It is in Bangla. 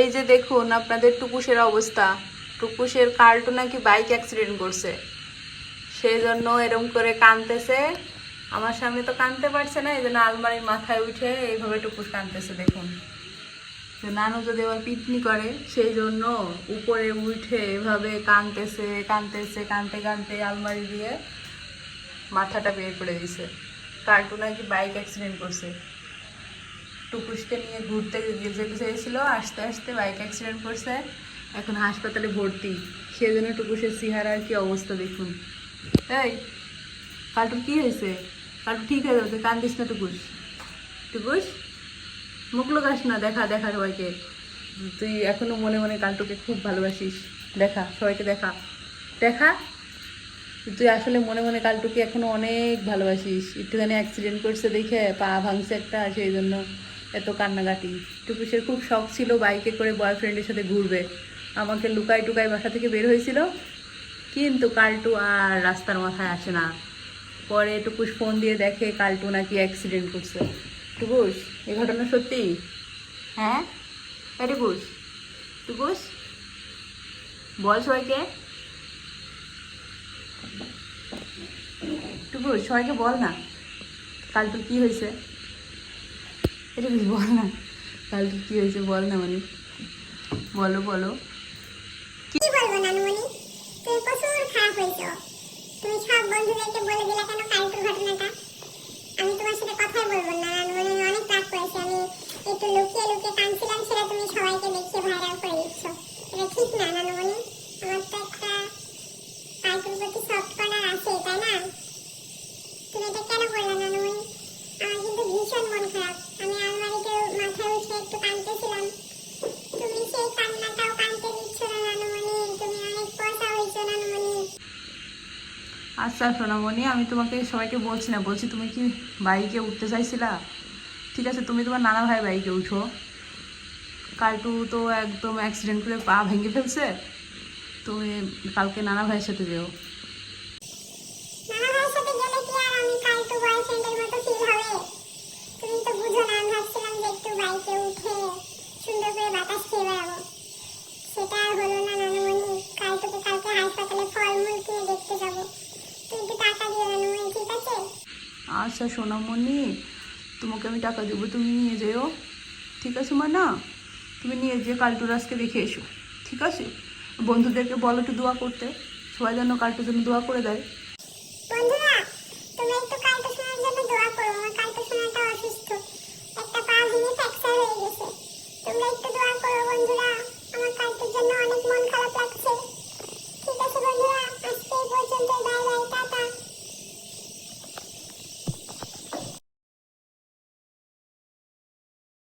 এই যে দেখুন, আপনাদের টুকুসের অবস্থা। টুকুসের কার্টু নাকি বাইক অ্যাক্সিডেন্ট করছে। সেই জন্য এরম করে কানতেছে আমার সামনে তো কানতে পারছে না, এই জন্য আলমারির মাথায় উঠে এইভাবে টুকুস কানতেছে দেখুন। নানু যদি আবার পিটনি করে সেই জন্য উপরে উঠে এভাবে কানতেছে কানতেছে কানতে কানতে আলমারি দিয়ে মাথাটা বের করে দিছে কার্টু নাকি বাইক অ্যাক্সিডেন্ট করছে। টুকুসকে নিয়ে ঘুরতে যেতে চেয়েছিল আস্তে আস্তে বাইক অ্যাক্সিডেন্ট করছে, এখন হাসপাতালে ভর্তি। সেই জন্য টুকুসের চেহারার কি অবস্থা দেখুন। তাই কালটুর কি হয়েছে? কালটু ঠিক হয়ে যাবে কান্দিস না টুকুস টুকুস মুখ লোকাস না, দেখা দেখা সবাইকে। তুই এখনও মনে মনে কালটুকে খুব ভালোবাসিস। দেখা, সবাইকে দেখা। দেখা? তুই আসলে মনে মনে কালটুকে এখনও অনেক ভালোবাসিস। একটুখানি অ্যাক্সিডেন্ট করছে দেখে পা ভাঙছে একটা, সেই জন্য এত কান্নাকাটি। টুকুসের খুব শখ ছিল বাইকে করে বয়ফ্রেন্ডের সাথে ঘুরবে। আমাকে লুকাই টুকাই বাসা থেকে বের হয়েছিল। কিন্তু কালটু আর রাস্তার মাথায় আসে না। পরে টুকুস ফোন দিয়ে দেখে কালটু নাকি অ্যাক্সিডেন্ট করছে। টুকুস এ ঘটনা সত্যি? হ্যাঁ? এই টুকুস টুকুস বল সবাইকে। টুকু সবাইকে বল না। কালটু কি হয়েছে? এটা কিছু বল না। কালটু কি হয়েছে বল না মানে। বলো বলো। কি বলব নানুমণি? তুমি প্রচুর খারাপ হয়েছো। তুমি সব বন্ধুদেরকে বলে দিলা কেন কালকের ঘটনাটা? আমি তোমার কথাই বলব না। নানুমণি অনেক রাগ করেছি। আমি একটু লুকিয়ে লুকিয়ে কাঁদছিলাম, সেটা তুমি সবাইকে দেখিয়ে ভাইরাল করে দিচ্ছ। এটা ঠিক না, নানুমণি আমার তো একটা কালকের প্রতি সফট কর্নার আছে তাই না তুমি এটা কেন করলে নানুমণি আমার কিন্তু ভীষণ মন খারাপ আমি আলমারিতে মাথায় উঠে একটু কাঁদতেছিলাম তুমি সেই কান্নাটাও কানতে দিচ্ছ না নানুমণি তুমি অনেক পয়সা হয়েছো নানুমণি আচ্ছা সোনামণি, আমি তোমাকে, সবাইকে বলছি না, বলছি তুমি কি বাইকে উঠতে চাইছিলা? ঠিক আছে, তুমি তোমার নানা ভাই বাইকে উঠো। কালটু তো একদম অ্যাক্সিডেন্ট করে পা ভেঙে ফেলছে। তুমি কালকে নানা ভাইয়ের সাথে যেও নানা ভাইয়ের সাথে গেলে কি আর আমি কালটু বয়ফ্রেন্ডের মতো ফিল হবে তুমি তো বুঝো না আমি ভাবছিলাম যে একটু বাইকে উঠে সুন্দর করে বাতাস খেয়ে বেড়াবো সেটা আর হলো না নানুমণি কালটুকে কালকে হাসপাতালে ফলমূল কিনে দেখতে যাব তুই একটু টাকা দিয়ে নানুমণি ঠিক আছে আচ্ছা সোনামণি, তোমাকে আমি টাকা দেবো, তুমি নিয়ে যেও। ঠিক আছে মা না তুমি নিয়ে যেয়ে কালটুরাজকে দেখে এসো। ঠিক আছে? বন্ধুদেরকে বলো একটু দোয়া করতে। সবাই যেন কালটুর জন্য দোয়া করে দেয়।